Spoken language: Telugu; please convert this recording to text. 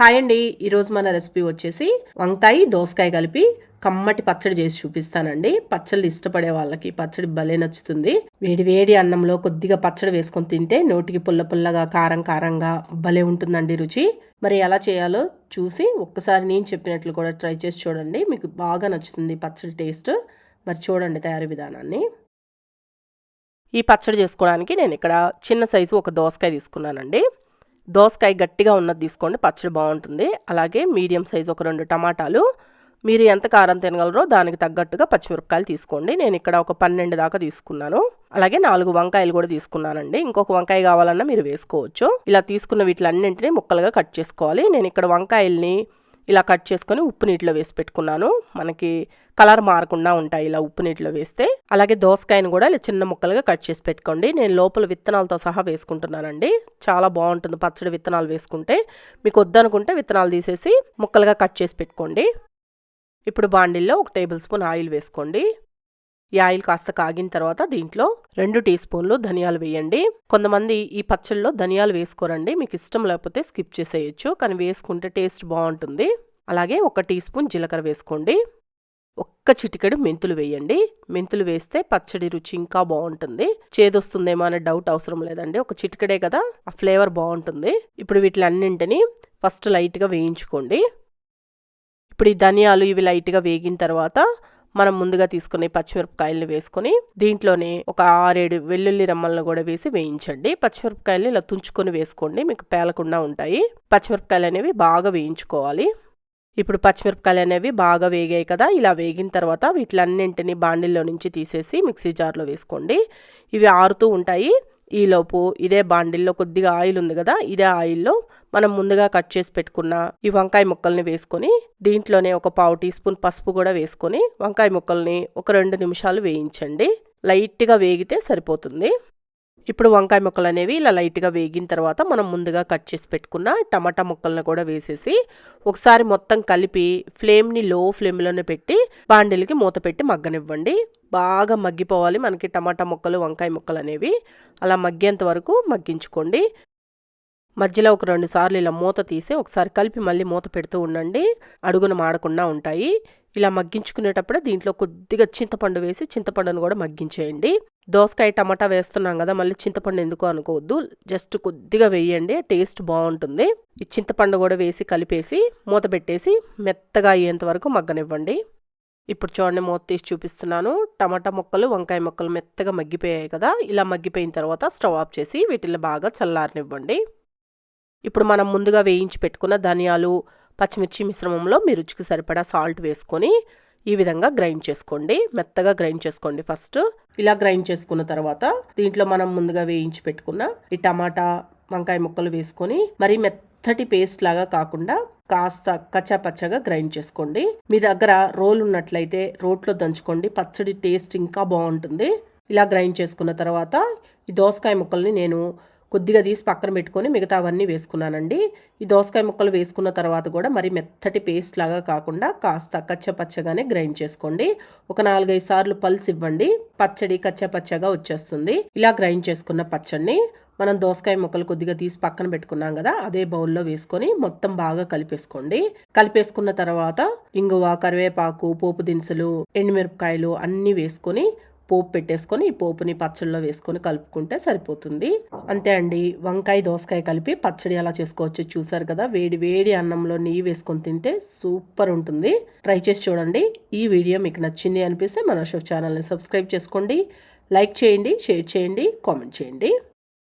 హాయ్ అండి. ఈరోజు మన రెసిపీ వచ్చేసి వంకాయ దోసకాయ కలిపి కమ్మటి పచ్చడి చేసి చూపిస్తానండి. పచ్చళ్ళు ఇష్టపడే వాళ్ళకి పచ్చడి భలే నచ్చుతుంది. వేడి వేడి అన్నంలో కొద్దిగా పచ్చడి వేసుకొని తింటే నోటికి పుల్ల పుల్లగా కారం కారంగా భలే ఉంటుందండి రుచి. మరి ఎలా చేయాలో చూసి ఒక్కసారి నేను చెప్పినట్లు కూడా ట్రై చేసి చూడండి. మీకు బాగా నచ్చుతుంది పచ్చడి టేస్ట్. మరి చూడండి తయారీ విధానాన్ని. ఈ పచ్చడి చేసుకోవడానికి నేను ఇక్కడ చిన్న సైజు ఒక దోసకాయ తీసుకున్నానండి. దోసకాయ గట్టిగా ఉన్నది తీసుకోండి పచ్చడి బాగుంటుంది. అలాగే మీడియం సైజ్ ఒక రెండు టమాటాలు. మీరు ఎంత కారం తినగలరో దానికి తగ్గట్టుగా పచ్చిమిరపకాయలు తీసుకోండి. నేను ఇక్కడ ఒక పన్నెండు దాకా తీసుకున్నాను. అలాగే నాలుగు వంకాయలు కూడా తీసుకున్నానండి. ఇంకొక వంకాయ కావాలన్నా మీరు వేసుకోవచ్చు. ఇలా తీసుకున్న వీటిలన్నింటినీ ముక్కలుగా కట్ చేసుకోవాలి. నేను ఇక్కడ వంకాయల్ని ఇలా కట్ చేసుకొని ఉప్పు నీటిలో వేసి పెట్టుకున్నాను. మనకి కలర్ మారకుండా ఉంటాయి ఇలా ఉప్పు నీటిలో వేస్తే. అలాగే దోసకాయను కూడా ఇలా చిన్న ముక్కలుగా కట్ చేసి పెట్టుకోండి. నేను లోపల విత్తనాలతో సహా వేసుకుంటున్నానండి. చాలా బాగుంటుంది పచ్చడి విత్తనాలు వేసుకుంటే. మీకు వద్దనుకుంటే విత్తనాలు తీసేసి ముక్కలుగా కట్ చేసి పెట్టుకోండి. ఇప్పుడు బాండిల్లో ఒక టేబుల్ స్పూన్ ఆయిల్ వేసుకోండి. ఈ ఆయిల్ కాస్త కాగిన తర్వాత దీంట్లో రెండు టీ స్పూన్లు ధనియాలు వేయండి. కొంతమంది ఈ పచ్చళ్ళలో ధనియాలు వేసుకోరండి. మీకు ఇష్టం లేకపోతే స్కిప్ చేసేయచ్చు. కానీ వేసుకుంటే టేస్ట్ బాగుంటుంది. అలాగే ఒక టీ స్పూన్ జీలకర్ర వేసుకోండి. ఒక్క చిటికెడు మెంతులు వేయండి. మెంతులు వేస్తే పచ్చడి రుచి ఇంకా బాగుంటుంది. చేదొస్తుందేమో అనే డౌట్ అవసరం లేదండి. ఒక చిటికెడే కదా ఆ ఫ్లేవర్ బాగుంటుంది. ఇప్పుడు వీటిలన్నింటినీ ఫస్ట్ లైట్గా వేయించుకోండి. ఇప్పుడు ఈ ధనియాలు ఇవి లైట్గా వేగిన తర్వాత మనం ముందుగా తీసుకునే పచ్చిమిరపకాయలను వేసుకొని దీంట్లోనే ఒక ఆరేడు వెల్లుల్లి రమ్మలను కూడా వేసి వేయించండి. పచ్చిమిరపకాయలను ఇలా తుంచుకొని వేసుకోండి. మీకు పేలకుండా ఉంటాయి. పచ్చిమిరపకాయలు అనేవి బాగా వేయించుకోవాలి. ఇప్పుడు పచ్చిమిరపకాయలు అనేవి బాగా వేగాయి కదా. ఇలా వేగిన తర్వాత వీటిలన్నింటినీ బాండిల్లో నుంచి తీసేసి మిక్సీ జార్లో వేసుకోండి. ఇవి ఆరుతూ ఉంటాయి. ఈలోపు ఇదే బాండిల్లో కొద్దిగా ఆయిల్ ఉంది కదా ఇదే ఆయిల్లో మనం ముందుగా కట్ చేసి పెట్టుకున్న ఈ వంకాయ ముక్కల్ని వేసుకొని దీంట్లోనే ఒక పావు టీ స్పూన్ పసుపు కూడా వేసుకొని వంకాయ ముక్కల్ని ఒక రెండు నిమిషాలు వేయించండి. లైట్గా వేగితే సరిపోతుంది. ఇప్పుడు వంకాయ ముక్కలు అనేవి ఇలా లైట్గా వేగిన తర్వాత మనం ముందుగా కట్ చేసి పెట్టుకున్న టమాటా ముక్కలను కూడా వేసేసి ఒకసారి మొత్తం కలిపి ఫ్లేమ్ని లో ఫ్లేమ్లోనే పెట్టి బాండిల్కి మూత పెట్టి మగ్గనివ్వండి. బాగా మగ్గిపోవాలి మనకి టమాటా ముక్కలు వంకాయ ముక్కలు అనేవి అలా మగ్గేంత వరకు మగ్గించుకోండి. మధ్యలో ఒక రెండు సార్లు ఇలా మూత తీసి ఒకసారి కలిపి మళ్ళీ మూత పెడుతూ ఉండండి. అడుగున మాడకుండా ఉంటాయి. ఇలా మగ్గించుకునేటప్పుడే దీంట్లో కొద్దిగా చింతపండు వేసి చింతపండును కూడా మగ్గించేయండి. దోసకాయ టమాటా వేస్తున్నాం కదా మళ్ళీ చింతపండు ఎందుకు అనుకోవద్దు. జస్ట్ కొద్దిగా వేయండి టేస్ట్ బాగుంటుంది. ఈ చింతపండు కూడా వేసి కలిపేసి మూత పెట్టేసి మెత్తగా అయ్యేంత వరకు మగ్గనివ్వండి. ఇప్పుడు చూడండి మూత తీసి చూపిస్తున్నాను. టమాటా ముక్కలు వంకాయ ముక్కలు మెత్తగా మగ్గిపోయాయి కదా ఇలా మగ్గిపోయిన తర్వాత స్టవ్ ఆఫ్ చేసి వీటిని బాగా చల్లారనివ్వండి. ఇప్పుడు మనం ముందుగా వేయించి పెట్టుకున్న ధనియాలు పచ్చిమిర్చి మిశ్రమంలో మీ రుచికి సరిపడా సాల్ట్ వేసుకొని ఈ విధంగా గ్రైండ్ చేసుకోండి. మెత్తగా గ్రైండ్ చేసుకోండి ఫస్ట్. ఇలా గ్రైండ్ చేసుకున్న తర్వాత దీంట్లో మనం ముందుగా వేయించి పెట్టుకున్న ఈ టమాటా వంకాయ ముక్కలు వేసుకొని మరి మెత్తటి పేస్ట్ లాగా కాకుండా కాస్త కచ్చాపచ్చగా గ్రైండ్ చేసుకోండి. మీ దగ్గర రోల్ ఉన్నట్లయితే రోట్లో దంచుకోండి. పచ్చడి టేస్ట్ ఇంకా బాగుంటుంది. ఇలా గ్రైండ్ చేసుకున్న తర్వాత ఈ దోసకాయ ముక్కల్ని నేను కొద్దిగా తీసి పక్కన పెట్టుకొని మిగతా అవన్నీ వేసుకున్నానండి. ఈ దోసకాయ ముక్కలు వేసుకున్న తర్వాత కూడా మరి మెత్తటి పేస్ట్ లాగా కాకుండా కాస్త కచ్చపచ్చగానే గ్రైండ్ చేసుకోండి. ఒక నాలుగైదు సార్లు పల్స్ ఇవ్వండి. పచ్చడి కచ్చపచ్చగా వచ్చేస్తుంది. ఇలా గ్రైండ్ చేసుకున్న పచ్చడిని మనం దోసకాయ ముక్కలు కొద్దిగా తీసి పక్కన పెట్టుకున్నాం కదా అదే బౌల్లో వేసుకొని మొత్తం బాగా కలిపేసుకోండి. కలిపేసుకున్న తర్వాత ఇంగువ కరివేపాకు పోపు దినుసులు ఎండుమిరపకాయలు అన్నీ వేసుకొని పోపు పెట్టేసుకొని ఈ పోపుని పచ్చడిలో వేసుకొని కలుపుకుంటే సరిపోతుంది. అంతే అండి. వంకాయ దోసకాయ కలిపి పచ్చడి ఎలా చేసుకోవచ్చు చూసారు కదా? వేడి వేడి అన్నంలో నెయ్యి వేసుకొని తింటే సూపర్ ఉంటుంది. ట్రై చేసి చూడండి. ఈ వీడియో మీకు నచ్చింది అనిపిస్తే మన షో ఛానల్ని సబ్స్క్రైబ్ చేసుకోండి. లైక్ చేయండి షేర్ చేయండి కామెంట్ చేయండి.